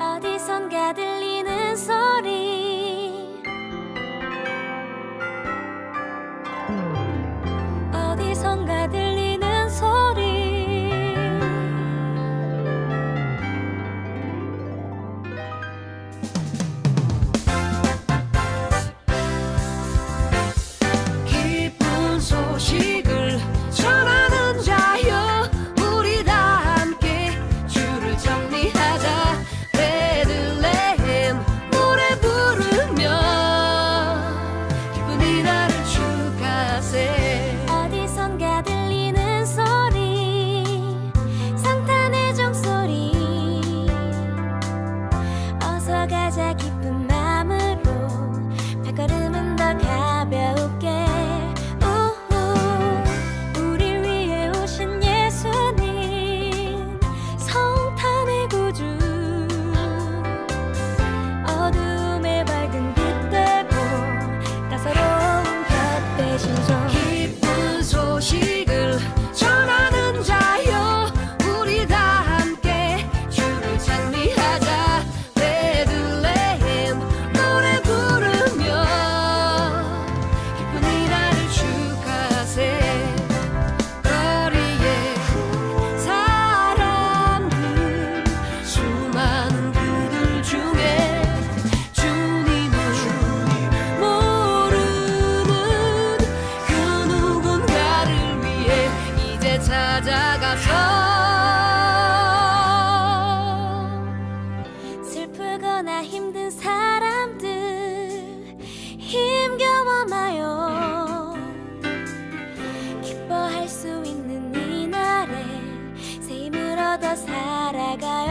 어디선가 들리는 소리. 어디선가 들리는 소리. 기쁜 소식을 전하는 자여 우리 다 함께 주를 정리하 어서 가자 기쁨 걷어 살아가요